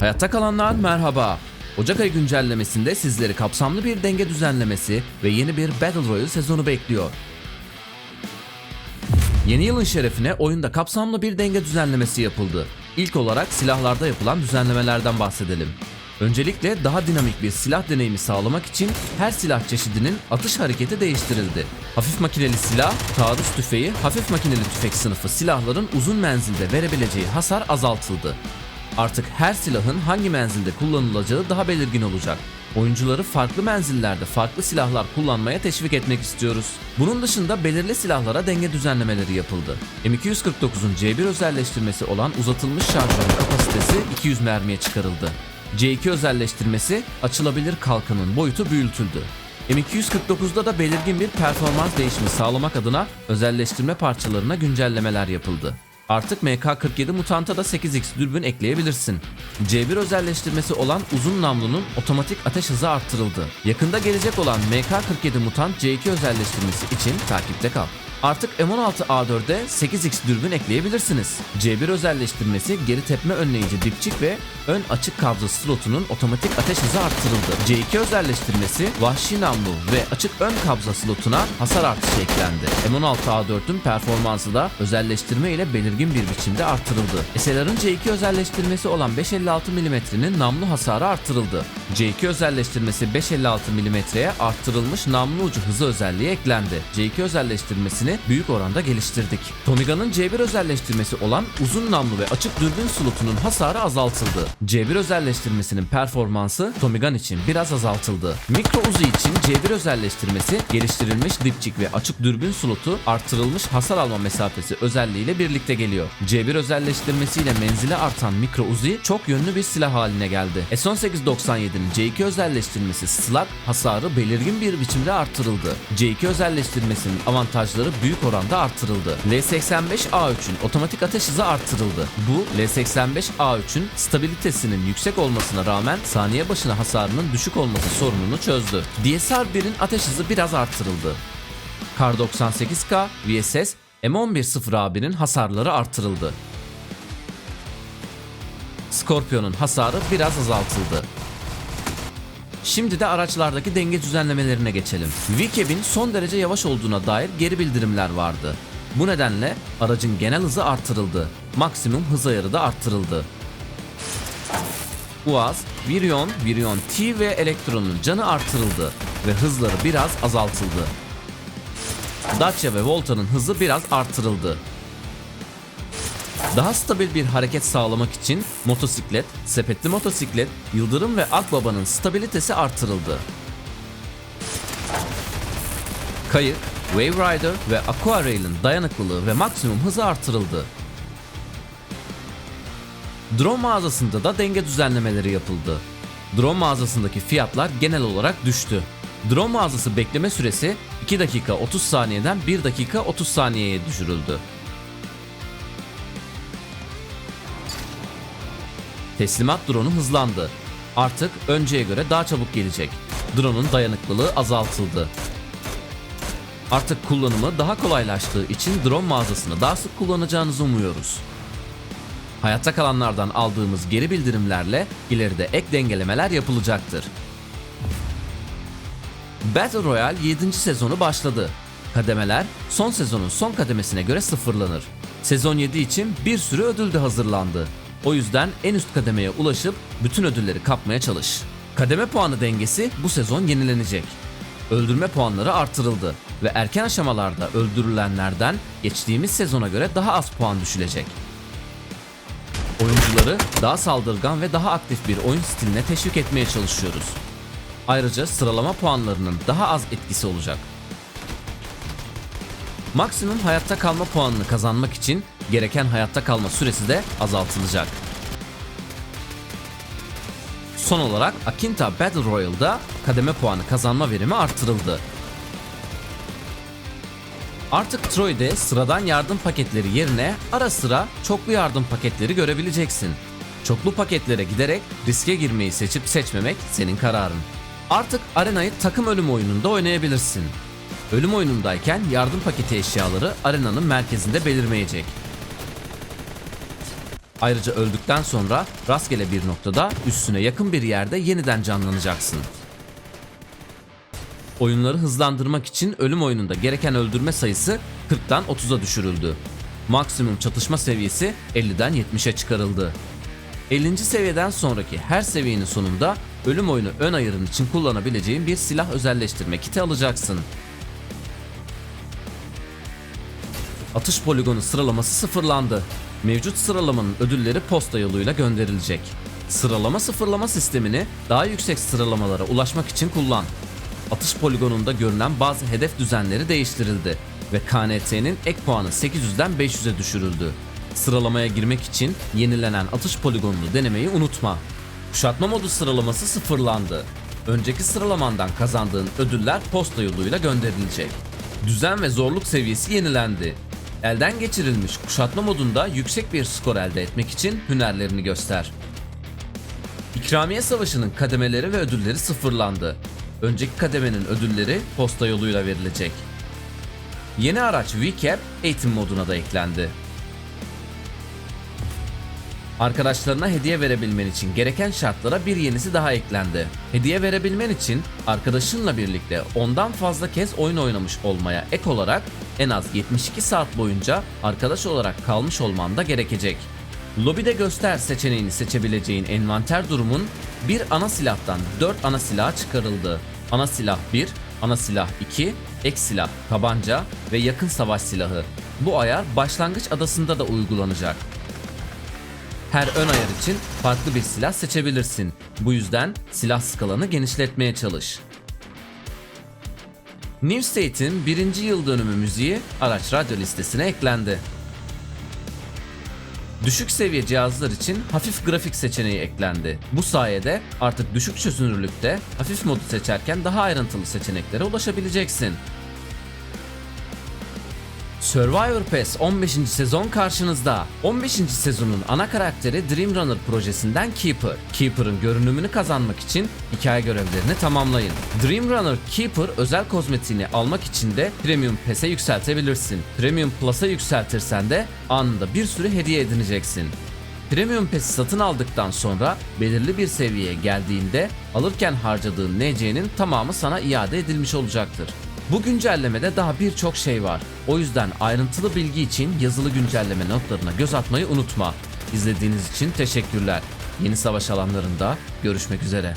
Hayatta kalanlar merhaba. Ocak ayı güncellemesinde sizleri kapsamlı bir denge düzenlemesi ve yeni bir Battle Royale sezonu bekliyor. Yeni yılın şerefine oyunda kapsamlı bir denge düzenlemesi yapıldı. İlk olarak silahlarda yapılan düzenlemelerden bahsedelim. Öncelikle daha dinamik bir silah deneyimi sağlamak için her silah çeşidinin atış hareketi değiştirildi. Hafif makineli silah, taarruz tüfeği, hafif makineli tüfek sınıfı silahların uzun menzilde verebileceği hasar azaltıldı. Artık her silahın hangi menzilde kullanılacağı daha belirgin olacak. Oyuncuları farklı menzillerde farklı silahlar kullanmaya teşvik etmek istiyoruz. Bunun dışında belirli silahlara denge düzenlemeleri yapıldı. M249'un C1 özelleştirmesi olan uzatılmış şarjörün kapasitesi 200 mermiye çıkarıldı. C2 özelleştirmesi açılabilir kalkanın boyutu büyütüldü. M249'da da belirgin bir performans değişimi sağlamak adına özelleştirme parçalarına güncellemeler yapıldı. Artık MK47 Mutant'a da 8x dürbün ekleyebilirsin. C1 özelleştirmesi olan uzun namlunun otomatik ateş hızı arttırıldı. Yakında gelecek olan MK47 Mutant C2 özelleştirmesi için takipte kal. Artık M16A4'e 8x dürbün ekleyebilirsiniz. C1 özelleştirmesi geri tepme önleyici dipçik ve ön açık kabza slotunun otomatik ateş hızı arttırıldı. C2 özelleştirmesi vahşi namlu ve açık ön kabza slotuna hasar artışı eklendi. M16A4'ün performansı da özelleştirme ile belirgin bir biçimde artırıldı. SLR'ın C2 özelleştirmesi olan 556 mm'nin namlu hasarı artırıldı. C2 özelleştirmesi 556 mm'ye arttırılmış namlu ucu hızı özelliği eklendi. C2 özelleştirmesini büyük oranda geliştirdik. Tomiga'nın C1 özelleştirmesi olan uzun namlu ve açık dürbün slotunun hasarı azaltıldı. C1 özelleştirmesinin performansı Tomigan için biraz azaltıldı. Mikro Uzi için C1 özelleştirmesi geliştirilmiş dipçik ve açık dürbün slotu artırılmış hasar alma mesafesi özelliğiyle birlikte geliyor. C1 özelleştirmesiyle menzili artan Mikro Uzi çok yönlü bir silah haline geldi. S1897'nin C2 özelleştirmesi Slug hasarı belirgin bir biçimde artırıldı. C2 özelleştirmesinin avantajları büyük oranda artırıldı. L85A3'ün otomatik ateş hızı artırıldı. Bu L85A3'ün stabilitesinin yüksek olmasına rağmen saniye başına hasarının düşük olması sorununu çözdü. DSR 1'in ateş hızı biraz artırıldı. Kar 98K VSS M1101'in hasarları artırıldı. Scorpion'un hasarı biraz azaltıldı. Şimdi de araçlardaki denge düzenlemelerine geçelim. VCAB'in son derece yavaş olduğuna dair geri bildirimler vardı. Bu nedenle aracın genel hızı artırıldı. Maksimum hız ayarı da arttırıldı. UAZ, Virion, Virion T ve Elektron'un canı artırıldı ve hızları biraz azaltıldı. Dacia ve Volta'nın hızı biraz artırıldı. Daha stabil bir hareket sağlamak için motosiklet, sepetli motosiklet, Yıldırım ve Akbaba'nın stabilitesi artırıldı. Kayık, Wave Rider ve Aqua Rail'in dayanıklılığı ve maksimum hızı artırıldı. Drone mağazasında da denge düzenlemeleri yapıldı. Drone mağazasındaki fiyatlar genel olarak düştü. Drone mağazası bekleme süresi 2 dakika 30 saniyeden 1 dakika 30 saniyeye düşürüldü. Teslimat drone'u hızlandı. Artık önceye göre daha çabuk gelecek. Drone'un dayanıklılığı azaltıldı. Artık kullanımı daha kolaylaştığı için drone mağazasını daha sık kullanacağınızı umuyoruz. Hayatta kalanlardan aldığımız geri bildirimlerle ileride ek dengelemeler yapılacaktır. Battle Royale 7. sezonu başladı. Kademeler son sezonun son kademesine göre sıfırlanır. Sezon 7 için bir sürü ödül de hazırlandı. O yüzden en üst kademeye ulaşıp bütün ödülleri kapmaya çalış. Kademe puanı dengesi bu sezon yenilenecek. Öldürme puanları artırıldı ve erken aşamalarda öldürülenlerden geçtiğimiz sezona göre daha az puan düşülecek. Oyuncuları daha saldırgan ve daha aktif bir oyun stiline teşvik etmeye çalışıyoruz. Ayrıca sıralama puanlarının daha az etkisi olacak. Maksimum hayatta kalma puanını kazanmak için gereken hayatta kalma süresi de azaltılacak. Son olarak Akinta Battle Royale'da kademe puanı kazanma verimi artırıldı. Artık Troy'de sıradan yardım paketleri yerine ara sıra çoklu yardım paketleri görebileceksin. Çoklu paketlere giderek riske girmeyi seçip seçmemek senin kararın. Artık arenayı takım ölüm oyununda oynayabilirsin. Ölüm oyunundayken yardım paketi eşyaları arenanın merkezinde belirmeyecek. Ayrıca öldükten sonra rastgele bir noktada üstüne yakın bir yerde yeniden canlanacaksın. Oyunları hızlandırmak için ölüm oyununda gereken öldürme sayısı 40'tan 30'a düşürüldü. Maksimum çatışma seviyesi 50'den 70'e çıkarıldı. 50. seviyeden sonraki her seviyenin sonunda ölüm oyunu ön ayarın için kullanabileceğin bir silah özelleştirme kiti alacaksın. Atış poligonu sıralaması sıfırlandı. Mevcut sıralamanın ödülleri posta yoluyla gönderilecek. Sıralama sıfırlama sistemini daha yüksek sıralamalara ulaşmak için kullan. Atış poligonunda görünen bazı hedef düzenleri değiştirildi ve KNT'nin ek puanı 800'den 500'e düşürüldü. Sıralamaya girmek için yenilenen atış poligonunu denemeyi unutma. Kuşatma modu sıralaması sıfırlandı. Önceki sıralamandan kazandığın ödüller posta yoluyla gönderilecek. Düzen ve zorluk seviyesi yenilendi. Elden geçirilmiş kuşatma modunda yüksek bir skor elde etmek için hünerlerini göster. İkramiye Savaşı'nın kademeleri ve ödülleri sıfırlandı. Önceki kademenin ödülleri posta yoluyla verilecek. Yeni araç VCAP eğitim moduna da eklendi. Arkadaşlarına hediye verebilmen için gereken şartlara bir yenisi daha eklendi. Hediye verebilmen için arkadaşınla birlikte ondan fazla kez oyun oynamış olmaya ek olarak en az 72 saat boyunca arkadaş olarak kalmış olman da gerekecek. Lobide göster seçeneğini seçebileceğin envanter durumun bir ana silahtan 4 ana silah çıkarıldı. Ana silah 1, ana silah 2, ek silah, tabanca ve yakın savaş silahı. Bu ayar başlangıç adasında da uygulanacak. Her ön ayar için farklı bir silah seçebilirsin. Bu yüzden silah skalanı genişletmeye çalış. New State'in birinci yıl dönümü müziği araç radyo listesine eklendi. Düşük seviye cihazlar için hafif grafik seçeneği eklendi. Bu sayede artık düşük çözünürlükte hafif modu seçerken daha ayrıntılı seçeneklere ulaşabileceksin. Survivor Pass 15. sezon karşınızda. 15. sezonun ana karakteri Dream Runner projesinden Keeper. Keeper'ın görünümünü kazanmak için hikaye görevlerini tamamlayın. Dream Runner Keeper özel kozmetiğini almak için de Premium Pass'e yükseltebilirsin. Premium Plus'a yükseltirsen de anında bir sürü hediye edineceksin. Premium Pass'i satın aldıktan sonra belirli bir seviyeye geldiğinde alırken harcadığın NC'nin tamamı sana iade edilmiş olacaktır. Bu güncellemede daha birçok şey var. O yüzden ayrıntılı bilgi için yazılı güncelleme notlarına göz atmayı unutma. İzlediğiniz için teşekkürler. Yeni savaş alanlarında görüşmek üzere.